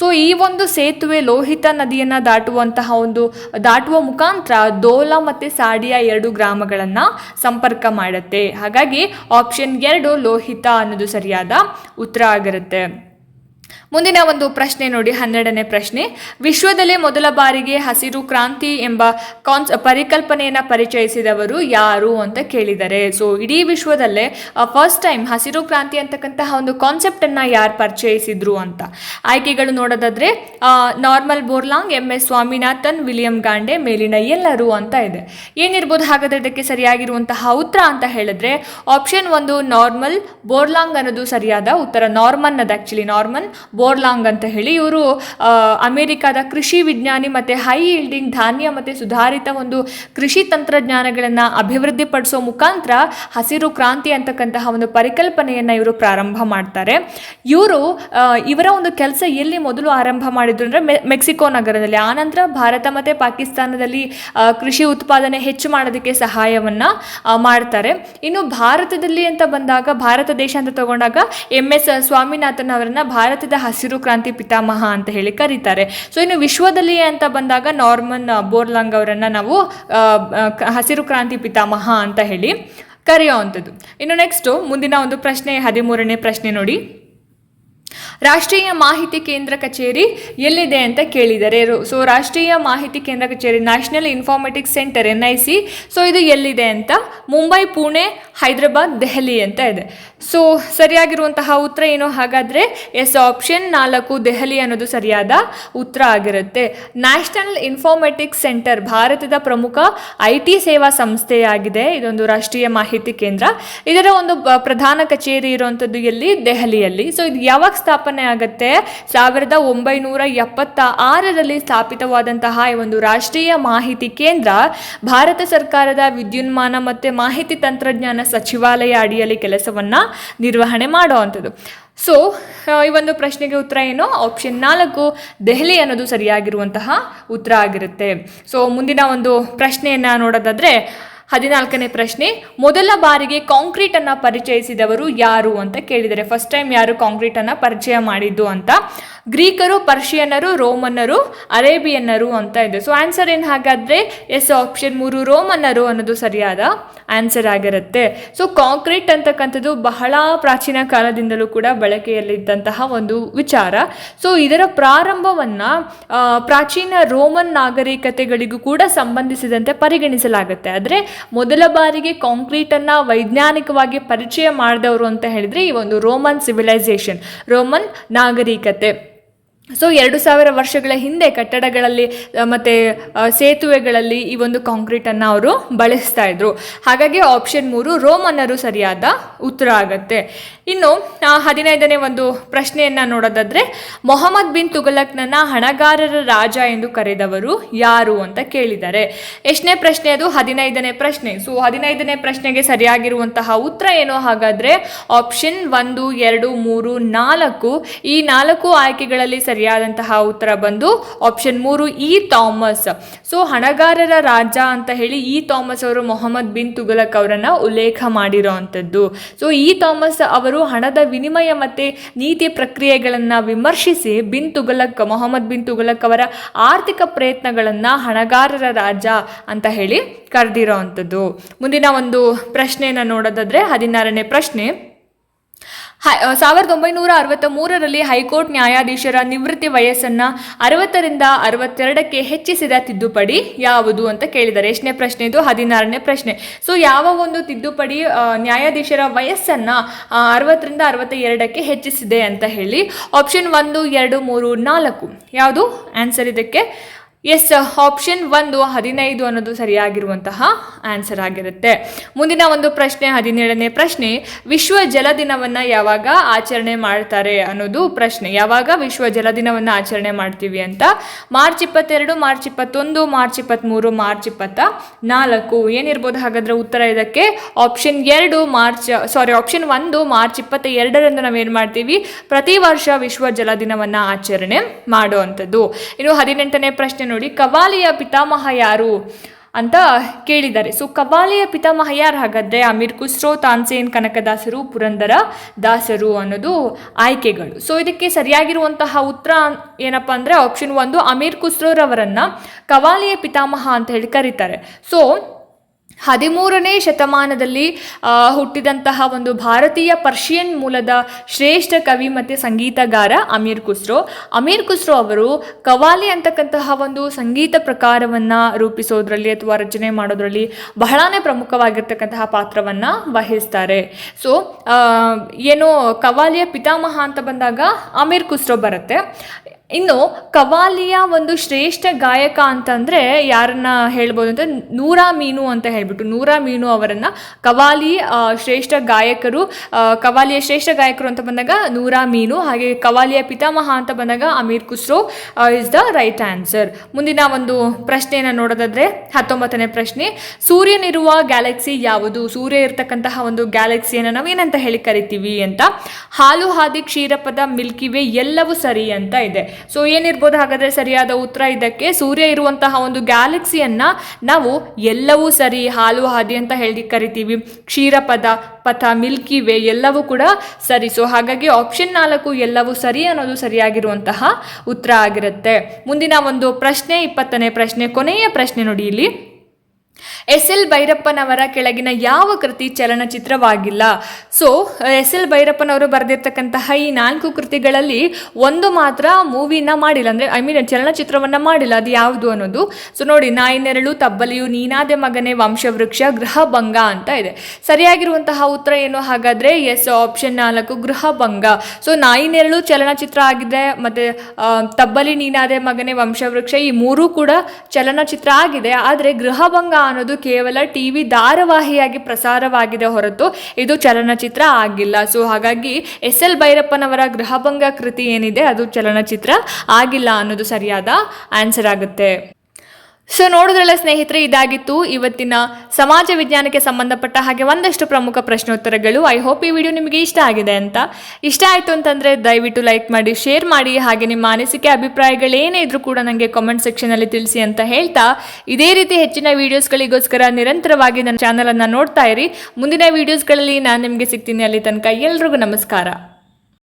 ಸೊ ಈ ಒಂದು ಸೇತುವೆ ಲೋಹಿತ ನದಿಯನ್ನ ದಾಟುವಂತಹ ಒಂದು, ದಾಟುವ ಮುಖಾಂತರ ದೋಲಾ ಮತ್ತು ಸಾಡಿಯ ಎರಡು ಗ್ರಾಮಗಳನ್ನ ಸಂಪರ್ಕ ಮಾಡುತ್ತೆ ಹಾಗಾಗಿ ಆಪ್ಷನ್ ಎರಡು ಲೋಹಿತ ಅನ್ನೋದು ಸರಿಯಾದ ಉತ್ತರ ಆಗಿರುತ್ತೆ. ಮುಂದಿನ ಒಂದು ಪ್ರಶ್ನೆ ನೋಡಿ, ಹನ್ನೆರಡನೇ ಪ್ರಶ್ನೆ. ವಿಶ್ವದಲ್ಲೇ ಮೊದಲ ಬಾರಿಗೆ ಹಸಿರು ಕ್ರಾಂತಿ ಎಂಬ ಕಾನ್ಸ್, ಪರಿಕಲ್ಪನೆಯನ್ನು ಪರಿಚಯಿಸಿದವರು ಯಾರು ಅಂತ ಕೇಳಿದ್ದಾರೆ ಸೊ ಇಡೀ ವಿಶ್ವದಲ್ಲೇ ಫಸ್ಟ್ ಟೈಮ್ ಹಸಿರು ಕ್ರಾಂತಿ ಅಂತಕ್ಕಂತಹ ಒಂದು ಕಾನ್ಸೆಪ್ಟನ್ನು ಯಾರು ಪರಿಚಯಿಸಿದ್ರು ಅಂತ. ಆಯ್ಕೆಗಳು ನೋಡೋದಾದರೆ Norman Borlaug, M. S. Swaminathan, William Gaud ಮೇಲಿನ ಎಲ್ಲರೂ ಅಂತ ಇದೆ. ಏನಿರ್ಬೋದು ಹಾಗಾದರೆ ಇದಕ್ಕೆ ಸರಿಯಾಗಿರುವಂತಹ ಉತ್ತರ ಅಂತ ಹೇಳಿದ್ರೆ ಆಪ್ಷನ್ ಒಂದು ನಾರ್ಮಲ್ ಬೋರ್ಲಾಂಗ್ ಅನ್ನೋದು ಸರಿಯಾದ ಉತ್ತರ. ನಾರ್ಮನ್ ಅದು ಆ್ಯಕ್ಚುಲಿ ನಾರ್ಮನ್. ಬೋರ್ಲಾಂಗ್ ಅಂತ ಹೇಳಿ ಇವರು ಅಮೆರಿಕಾದ ಕೃಷಿ ವಿಜ್ಞಾನಿ ಮತ್ತು ಹೈ ಇಲ್ಡಿಂಗ್ ಧಾನ್ಯ ಮತ್ತು ಸುಧಾರಿತ ಒಂದು ಕೃಷಿ ತಂತ್ರಜ್ಞಾನಗಳನ್ನು ಅಭಿವೃದ್ಧಿಪಡಿಸೋ ಮುಖಾಂತರ ಹಸಿರು ಕ್ರಾಂತಿ ಅಂತಕ್ಕಂತಹ ಒಂದು ಪರಿಕಲ್ಪನೆಯನ್ನು ಇವರು ಪ್ರಾರಂಭ ಮಾಡ್ತಾರೆ. ಇವರು ಇವರ ಒಂದು ಕೆಲಸ ಎಲ್ಲಿ ಮೊದಲು ಆರಂಭ ಮಾಡಿದ್ರು ಅಂದರೆ ಮೆಕ್ಸಿಕೋ ನಗರದಲ್ಲಿ. ಆನಂತರ ಭಾರತ ಮತ್ತು ಪಾಕಿಸ್ತಾನದಲ್ಲಿ ಕೃಷಿ ಉತ್ಪಾದನೆ ಹೆಚ್ಚು ಮಾಡೋದಕ್ಕೆ ಸಹಾಯವನ್ನು ಮಾಡ್ತಾರೆ. ಇನ್ನು ಭಾರತದಲ್ಲಿ ಅಂತ ಬಂದಾಗ, ಭಾರತ ದೇಶ ಅಂತ ತಗೊಂಡಾಗ ಎಂ ಎಸ್ ಸ್ವಾಮಿನಾಥನ್ ಅವರನ್ನ ಭಾರತದ ಹಸಿರು ಕ್ರಾಂತಿ ಪಿತಾಮಹ ಅಂತ ಹೇಳಿ ಕರೀತಾರೆ. ಸೊ ಇನ್ನು ವಿಶ್ವದಲ್ಲಿ ಅಂತ ಬಂದಾಗ ನಾರ್ಮನ್ ಬೋರ್ಲಾಂಗ್ ಅವರನ್ನ ನಾವು ಹಸಿರು ಕ್ರಾಂತಿ ಪಿತಾಮಹ ಅಂತ ಹೇಳಿ ಕರೆಯುವಂಥದ್ದು. ಇನ್ನು ನೆಕ್ಸ್ಟು ಮುಂದಿನ ಒಂದು ಪ್ರಶ್ನೆ, ಹದಿಮೂರನೇ ಪ್ರಶ್ನೆ ನೋಡಿ. ರಾಷ್ಟ್ರೀಯ ಮಾಹಿತಿ ಕೇಂದ್ರ ಕಚೇರಿ ಎಲ್ಲಿದೆ ಅಂತ ಕೇಳಿದ್ದಾರೆ ಸೊ ರಾಷ್ಟ್ರೀಯ ಮಾಹಿತಿ ಕೇಂದ್ರ ಕಚೇರಿ National Informatics Centre N I C so ಇದು ಎಲ್ಲಿದೆ ಅಂತ? ಮುಂಬೈ, ಪುಣೆ, ಹೈದರಾಬಾದ್, ದೆಹಲಿ ಅಂತ ಇದೆ. ಸೊ ಸರಿಯಾಗಿರುವಂತಹ ಉತ್ತರ ಏನು? ಹಾಗಾದರೆ ಎಸ್, ಆಪ್ಷನ್ ನಾಲ್ಕು, ದೆಹಲಿ ಅನ್ನೋದು ಸರಿಯಾದ ಉತ್ತರ ಆಗಿರುತ್ತೆ. ನ್ಯಾಷನಲ್ ಇನ್ಫಾರ್ಮೆಟಿಕ್ಸ್ ಸೆಂಟರ್ ಭಾರತದ ಪ್ರಮುಖ ಐ ಟಿ ಸೇವಾ ಸಂಸ್ಥೆಯಾಗಿದೆ. ಇದೊಂದು ರಾಷ್ಟ್ರೀಯ ಮಾಹಿತಿ ಕೇಂದ್ರ. ಇದರ ಒಂದು ಪ್ರಧಾನ ಕಚೇರಿ ಇರುವಂಥದ್ದು ಎಲ್ಲಿ? ದೆಹಲಿಯಲ್ಲಿ. ಸೊ ಇದು ಯಾವಾಗ ಸ್ಥಾಪನೆ ಆಗುತ್ತೆ. ಸಾವಿರದ ಒಂಬೈನೂರ ಎಪ್ಪತ್ತ ಆರರಲ್ಲಿ ಸ್ಥಾಪಿತವಾದಂತಹ ಈ ಒಂದು ರಾಷ್ಟ್ರೀಯ ಮಾಹಿತಿ ಕೇಂದ್ರ ಭಾರತ ಸರ್ಕಾರದ ವಿದ್ಯುನ್ಮಾನ ಮತ್ತು ಮಾಹಿತಿ ತಂತ್ರಜ್ಞಾನ ಸಚಿವಾಲಯ ಅಡಿಯಲ್ಲಿ ಕೆಲಸವನ್ನು ನಿರ್ವಹಣೆ ಮಾಡುವಂಥದ್ದು ಸೊ ಈ ಒಂದು ಪ್ರಶ್ನೆಗೆ ಉತ್ತರ ಏನು? ಆಪ್ಷನ್ ನಾಲ್ಕು, ದೆಹಲಿ ಅನ್ನೋದು ಸರಿಯಾಗಿರುವಂತಹ ಉತ್ತರ ಆಗಿರುತ್ತೆ. ಸೊ ಮುಂದಿನ ಒಂದು ಪ್ರಶ್ನೆಯನ್ನು ನೋಡೋದಾದರೆ ಹದಿನಾಲ್ಕನೇ ಪ್ರಶ್ನೆ, ಮೊದಲ ಬಾರಿಗೆ ಕಾಂಕ್ರೀಟ್ ಕಾಂಕ್ರೀಟನ್ನು ಪರಿಚಯಿಸಿದವರು ಯಾರು ಅಂತ ಕೇಳಿದರೆ ಫಸ್ಟ್ ಟೈಮ್ ಯಾರು ಕಾಂಕ್ರೀಟ್ ಕಾಂಕ್ರೀಟನ್ನು ಪರಿಚಯ ಮಾಡಿದ್ದು ಅಂತ. ಗ್ರೀಕರು, ಪರ್ಷಿಯನ್ನರು, ರೋಮನ್ನರು, ಅರೇಬಿಯನ್ನರು ಅಂತ ಇದೆ. ಸೊ ಆನ್ಸರ್ ಏನು ಹಾಗಾದರೆ, ಎಸ್ ಆಪ್ಷನ್ ಮೂರು, ರೋಮನ್ನರು ಅನ್ನೋದು ಸರಿಯಾದ ಆನ್ಸರ್ ಆಗಿರುತ್ತೆ. ಸೊ ಕಾಂಕ್ರೀಟ್ ಅಂತಕ್ಕಂಥದ್ದು ಬಹಳ ಪ್ರಾಚೀನ ಕಾಲದಿಂದಲೂ ಕೂಡ ಬಳಕೆಯಲ್ಲಿದ್ದಂತಹ ಒಂದು ವಿಚಾರ. ಸೊ ಇದರ ಪ್ರಾರಂಭವನ್ನು ಪ್ರಾಚೀನ ರೋಮನ್ ನಾಗರಿಕತೆಗಳಿಗೂ ಕೂಡ ಸಂಬಂಧಿಸಿದಂತೆ ಪರಿಗಣಿಸಲಾಗುತ್ತೆ. ಆದರೆ ಮೊದಲ ಬಾರಿಗೆ ಕಾಂಕ್ರೀಟನ್ನು ವೈಜ್ಞಾನಿಕವಾಗಿ ಪರಿಚಯ ಮಾಡಿದವರು ಅಂತ ಹೇಳಿದರೆ ಈ ಒಂದು ರೋಮನ್ ಸಿವಿಲೈಸೇಷನ್ ರೋಮನ್ ನಾಗರಿಕತೆ. ಸೊ ಎರಡು ಸಾವಿರ ವರ್ಷಗಳ ಹಿಂದೆ ಕಟ್ಟಡಗಳಲ್ಲಿ ಮತ್ತು ಸೇತುವೆಗಳಲ್ಲಿ ಈ ಒಂದು ಕಾಂಕ್ರೀಟನ್ನು ಅವರು ಬಳಸ್ತಾ ಇದ್ರು. ಹಾಗಾಗಿ ಆಪ್ಷನ್ ಮೂರು ರೋಮನ್ನರು ಸರಿಯಾದ ಉತ್ತರ ಆಗತ್ತೆ. ಇನ್ನು ಹದಿನೈದನೇ ಒಂದು ಪ್ರಶ್ನೆಯನ್ನು ನೋಡೋದಾದ್ರೆ, ಮೊಹಮ್ಮದ್ ಬಿನ್ ತುಗಲಕ್ನನ್ನ ಹಣಗಾರರ ರಾಜ ಎಂದು ಕರೆದವರು ಯಾರು ಅಂತ ಕೇಳಿದ್ದಾರೆ. ಎಷ್ಟನೇ ಪ್ರಶ್ನೆ ಅದು? ಹದಿನೈದನೇ ಪ್ರಶ್ನೆ. ಸೊ ಹದಿನೈದನೇ ಪ್ರಶ್ನೆಗೆ ಸರಿಯಾಗಿರುವಂತಹ ಉತ್ತರ ಏನು? ಹಾಗಾದ್ರೆ ಆಪ್ಷನ್ ಒಂದು, ಎರಡು, ಮೂರು, ನಾಲ್ಕು. ಈ ನಾಲ್ಕು ಆಯ್ಕೆಗಳಲ್ಲಿ ಸರಿಯಾದಂತಹ ಉತ್ತರ ಬಂದು ಆಪ್ಷನ್ ಮೂರು, ಇ ಥಾಮಸ್. ಸೊ ಹಣಗಾರರ ರಾಜ ಅಂತ ಹೇಳಿ, ಇ ಥಾಮಸ್ ಅವರು ಮೊಹಮ್ಮದ್ ಬಿನ್ ತುಗಲಕ್ ಅವರನ್ನು ಉಲ್ಲೇಖ ಮಾಡಿರೋ ಅಂಥದ್ದು ಸೊ ಇ ಥಾಮಸ್ ಅವರು ಹಣದ ವಿನಿಮಯ ಮತ್ತೆ ನೀತಿ ಪ್ರಕ್ರಿಯೆಗಳನ್ನು ವಿಮರ್ಶಿಸಿ ಬಿನ್ ತುಗಲಕ್ ಮೊಹಮ್ಮದ್ ಬಿನ್ ತುಗಲಕ್ ಅವರ ಆರ್ಥಿಕ ಪ್ರಯತ್ನಗಳನ್ನು ಹಣಗಾರರ ರಾಜ ಅಂತ ಹೇಳಿ ಕರೆದಿರೋ ಅಂಥದ್ದು. ಮುಂದಿನ ಒಂದು ಪ್ರಶ್ನೆಯನ್ನು ನೋಡೋದಾದ್ರೆ ಹದಿನಾರನೇ ಪ್ರಶ್ನೆ. ಸಾವಿರದ ಒಂಬೈನೂರ ಅರವತ್ತ ಮೂರರಲ್ಲಿ ಹೈಕೋರ್ಟ್ ನ್ಯಾಯಾಧೀಶರ ನಿವೃತ್ತಿ ವಯಸ್ಸನ್ನು ಅರವತ್ತರಿಂದ ಅರವತ್ತೆರಡಕ್ಕೆ ಹೆಚ್ಚಿಸಿದ ತಿದ್ದುಪಡಿ ಯಾವುದು ಅಂತ ಕೇಳಿದ್ದಾರೆ ಎಷ್ಟನೇ ಪ್ರಶ್ನೆ ಇದು? ಹದಿನಾರನೇ ಪ್ರಶ್ನೆ. ಸೊ ಯಾವ ಒಂದು ತಿದ್ದುಪಡಿ ನ್ಯಾಯಾಧೀಶರ ವಯಸ್ಸನ್ನು ಅರವತ್ತರಿಂದ ಅರವತ್ತ ಎರಡಕ್ಕೆ ಹೆಚ್ಚಿಸಿದೆ ಅಂತ ಹೇಳಿ ಆಪ್ಷನ್ ಒಂದು, ಎರಡು, ಮೂರು, ನಾಲ್ಕು. ಯಾವುದು? ಆನ್ಸರ್ ಇದಕ್ಕೆ. ಎಸ್ ಆಪ್ಷನ್ ಒಂದು ಹದಿನೈದು ಅನ್ನೋದು ಸರಿಯಾಗಿರುವಂತಹ ಆನ್ಸರ್ ಆಗಿರುತ್ತೆ. ಮುಂದಿನ ಒಂದು ಪ್ರಶ್ನೆ, ಹದಿನೇಳನೇ ಪ್ರಶ್ನೆ. ವಿಶ್ವ ಜಲ ದಿನವನ್ನು ಯಾವಾಗ ಆಚರಣೆ ಮಾಡ್ತಾರೆ ಅನ್ನೋದು ಪ್ರಶ್ನೆ. ಯಾವಾಗ ವಿಶ್ವ ಜಲ ದಿನವನ್ನು ಆಚರಣೆ ಮಾಡ್ತೀವಿ ಅಂತ? ಮಾರ್ಚ್ ಇಪ್ಪತ್ತೆರಡು, ಮಾರ್ಚ್ ಇಪ್ಪತ್ತೊಂದು, ಮಾರ್ಚ್ ಇಪ್ಪತ್ತ್ಮೂರು ಮಾರ್ಚ್ ಇಪ್ಪತ್ತ ನಾಲ್ಕು ಏನಿರ್ಬೋದು ಹಾಗಾದ್ರೆ ಉತ್ತರ ಇದಕ್ಕೆ? ಆಪ್ಷನ್ ಎರಡು, ಮಾರ್ಚ್ ಸಾರಿ ಆಪ್ಷನ್ ಒಂದು ಮಾರ್ಚ್ ಇಪ್ಪತ್ತ ಎರಡರಂದು ನಾವೇನು ಮಾಡ್ತೀವಿ? ಪ್ರತಿ ವರ್ಷ ವಿಶ್ವ ಜಲ ದಿನವನ್ನು ಆಚರಣೆ ಮಾಡುವಂಥದ್ದು. ಇನ್ನು ಹದಿನೆಂಟನೇ ಪ್ರಶ್ನೆ ನೋಡಿ, ಕವಾಲಿಯ ಪಿತಾಮಹ ಯಾರು ಅಂತ ಕೇಳಿದ್ದಾರೆ. ಸೊ ಕವಾಲಿಯ ಪಿತಾಮಹ ಯಾರು ಹಾಗಾದ್ರೆ? ಅಮೀರ್ ಖುಸ್ರೋ, ತಾನ್ಸೇನ್ ಕನಕದಾಸರು, ಪುರಂದರ ದಾಸರು ಅನ್ನೋದು ಆಯ್ಕೆಗಳು. ಸೊ ಇದಕ್ಕೆ ಸರಿಯಾಗಿರುವಂತಹ ಉತ್ತರ ಏನಪ್ಪ ಅಂದರೆ ಆಪ್ಷನ್ ಒಂದು, ಅಮೀರ್ ಖುಸ್ರೋರವರನ್ನು ಕವಾಲಿಯ ಪಿತಾಮಹ ಅಂತ ಹೇಳಿ ಕರೀತಾರೆ. ಸೊ ಹದಿಮೂರನೇ ಶತಮಾನದಲ್ಲಿ ಹುಟ್ಟಿದಂತಹ ಒಂದು ಭಾರತೀಯ ಪರ್ಷಿಯನ್ ಮೂಲದ ಶ್ರೇಷ್ಠ ಕವಿ ಮತ್ತು ಸಂಗೀತಗಾರ ಅಮೀರ್ ಖುಸ್ರೋ. ಅಮೀರ್ ಖುಸ್ರೋ ಅವರು ಕವಾಲಿ ಅಂತಕ್ಕಂತಹ ಒಂದು ಸಂಗೀತ ಪ್ರಕಾರವನ್ನು ರೂಪಿಸೋದ್ರಲ್ಲಿ ಅಥವಾ ರಚನೆ ಮಾಡೋದ್ರಲ್ಲಿ ಬಹಳನೇ ಪ್ರಮುಖವಾಗಿರ್ತಕ್ಕಂತಹ ಪಾತ್ರವನ್ನು ವಹಿಸ್ತಾರೆ. ಸೊ ಏನು ಕವಾಲಿಯ ಪಿತಾಮಹ ಅಂತ ಬಂದಾಗ ಅಮೀರ್ ಖುಸ್ರೋ ಬರುತ್ತೆ. ಇನ್ನು ಕವಾಲಿಯ ಒಂದು ಶ್ರೇಷ್ಠ ಗಾಯಕ ಅಂತಂದರೆ ಯಾರನ್ನ ಹೇಳ್ಬೋದು ಅಂತ ನೂರಾ ಮೀನು ಅಂತ ಹೇಳ್ಬಿಟ್ಟು, ನೂರಾ ಮೀನು ಅವರನ್ನು ಕವಾಲಿ ಶ್ರೇಷ್ಠ ಗಾಯಕರು ಕವಾಲಿಯ ಶ್ರೇಷ್ಠ ಗಾಯಕರು ಅಂತ ಬಂದಾಗ ನೂರಾ ಮೀನು, ಹಾಗೆ ಕವಾಲಿಯ ಪಿತಾಮಹ ಅಂತ ಬಂದಾಗ Amir Khusro is the right answer ಮುಂದಿನ ಒಂದು ಪ್ರಶ್ನೆಯನ್ನು ನೋಡೋದಾದರೆ ಹತ್ತೊಂಬತ್ತನೇ ಪ್ರಶ್ನೆ, ಸೂರ್ಯನಿರುವ ಗ್ಯಾಲಕ್ಸಿ ಯಾವುದು? ಸೂರ್ಯ ಇರತಕ್ಕಂತಹ ಒಂದು ಗ್ಯಾಲಕ್ಸಿಯನ್ನು ನಾವೇನಂತ ಹೇಳಿ ಕರಿತೀವಿ ಅಂತ? ಹಾಲು ಹಾದಿ ಕ್ಷೀರಪದ ಮಿಲ್ಕಿ ವೇ ಎಲ್ಲವೂ ಸರಿ ಅಂತ ಇದೆ. ಸೊ ಏನಿರ್ಬೋದು? ಹಾಗಾದ್ರೆ ಸರಿಯಾದ ಉತ್ತರ ಇದಕ್ಕೆ ಸೂರ್ಯ ಇರುವಂತಹ ಒಂದು ಗ್ಯಾಲಕ್ಸಿಯನ್ನು ನಾವು ಎಲ್ಲವೂ ಸರಿ, ಹಾಲು, ಹಾದಿ ಅಂತ ಹೇಳಿ ಕರಿತೀವಿ. ಕ್ಷೀರಪದ, ಪಥ, ಮಿಲ್ಕಿ ವೇ ಎಲ್ಲವೂ ಕೂಡ ಸರಿ. ಸೊ ಹಾಗಾಗಿ ಆಪ್ಷನ್ ನಾಲ್ಕು ಎಲ್ಲವೂ ಸರಿ ಅನ್ನೋದು ಸರಿಯಾಗಿರುವಂತಹ ಉತ್ತರ ಆಗಿರುತ್ತೆ. ಮುಂದಿನ ಒಂದು ಪ್ರಶ್ನೆ, ಇಪ್ಪತ್ತನೇ ಪ್ರಶ್ನೆ, ಕೊನೆಯ ಪ್ರಶ್ನೆ ನೋಡಿ ಇಲ್ಲಿ. ಎಸ್ ಎಲ್ ಭೈರಪ್ಪನವರ ಕೆಳಗಿನ ಯಾವ ಕೃತಿ ಚಲನಚಿತ್ರವಾಗಿಲ್ಲ? ಸೊ ಎಸ್ ಎಲ್ ಭೈರಪ್ಪನವರು ಬರೆದಿರ್ತಕ್ಕಂತಹ ಈ ನಾಲ್ಕು ಕೃತಿಗಳಲ್ಲಿ ಒಂದು ಮಾತ್ರ ಮೂವಿನ ಮಾಡಿಲ್ಲ. ಅಂದರೆ ಐ ಮೀನ್ ಚಲನಚಿತ್ರವನ್ನು ಮಾಡಿಲ್ಲ. ಅದು ಯಾವುದು ಅನ್ನೋದು? ಸೊ ನೋಡಿ ನಾಯಿನೆರಳು ತಬ್ಬಲಿಯು, ನೀನಾದೆ ಮಗನೇ, ವಂಶವೃಕ್ಷ ಗೃಹಭಂಗ ಅಂತ ಇದೆ. ಸರಿಯಾಗಿರುವಂತಹ ಉತ್ತರ ಏನು? ಹಾಗಾದರೆ ಎಸ್ ಆಪ್ಷನ್ ನಾಲ್ಕು ಗೃಹಭಂಗ ಸೊ ನಾಯಿನೆರಳು ಚಲನಚಿತ್ರ ಆಗಿದೆ ಮತ್ತು ತಬ್ಬಲಿ, ನೀನಾದೆ ಮಗನೇ, ವಂಶವೃಕ್ಷ, ಈ ಮೂರೂ ಕೂಡ ಚಲನಚಿತ್ರ ಆಗಿದೆ. ಆದರೆ ಗೃಹಭಂಗ ಅನ್ನೋದು ಕೇವಲ ಟಿ ವಿ ಧಾರಾವಾಹಿಯಾಗಿ ಪ್ರಸಾರವಾಗಿದೆ ಹೊರತು ಇದು ಚಲನಚಿತ್ರ ಆಗಿಲ್ಲ. ಸೊ ಹಾಗಾಗಿ ಎಸ್ ಎಲ್ ಭೈರಪ್ಪನವರ ಗೃಹಭಂಗ ಕೃತಿ ಏನಿದೆ ಅದು ಚಲನಚಿತ್ರ ಆಗಿಲ್ಲ ಅನ್ನೋದು ಸರಿಯಾದ ಆನ್ಸರ್ ಆಗುತ್ತೆ. ಸೊ ನೋಡಿದ್ರಲ್ಲ ಸ್ನೇಹಿತರೆ, ಇದಾಗಿತ್ತು ಇವತ್ತಿನ ಸಮಾಜ ವಿಜ್ಞಾನಕ್ಕೆ ಸಂಬಂಧಪಟ್ಟ ಹಾಗೆ ಒಂದಷ್ಟು ಪ್ರಮುಖ ಪ್ರಶ್ನೋತ್ತರಗಳು. ಐ ಹೋಪ್ ಈ ವಿಡಿಯೋ ನಿಮಗೆ ಇಷ್ಟ ಆಗಿದೆ ಅಂತ. ಇಷ್ಟ ಆಯಿತು ಅಂತಂದರೆ ದಯವಿಟ್ಟು ಲೈಕ್ ಮಾಡಿ ಶೇರ್ ಮಾಡಿ, ಹಾಗೆ ನಿಮ್ಮ ಅನಿಸಿಕೆ, ಅಭಿಪ್ರಾಯಗಳೇನೇ ಇದ್ರೂ ಕೂಡ ನನಗೆ ಕಾಮೆಂಟ್ ಸೆಕ್ಷನಲ್ಲಿ ತಿಳಿಸಿ ಅಂತ ಹೇಳ್ತಾ, ಇದೇ ರೀತಿ ಹೆಚ್ಚಿನ ವೀಡಿಯೋಸ್ಗಳಿಗೋಸ್ಕರ ನಿರಂತರವಾಗಿ ನನ್ನ ಚಾನಲನ್ನು ನೋಡ್ತಾ ಇರಿ. ಮುಂದಿನ ವೀಡಿಯೋಸ್ಗಳಲ್ಲಿ ನಾನು ನಿಮಗೆ ಸಿಗ್ತೀನಿ ಅಲ್ಲಿ ತನಕ. ಎಲ್ರಿಗೂ ನಮಸ್ಕಾರ.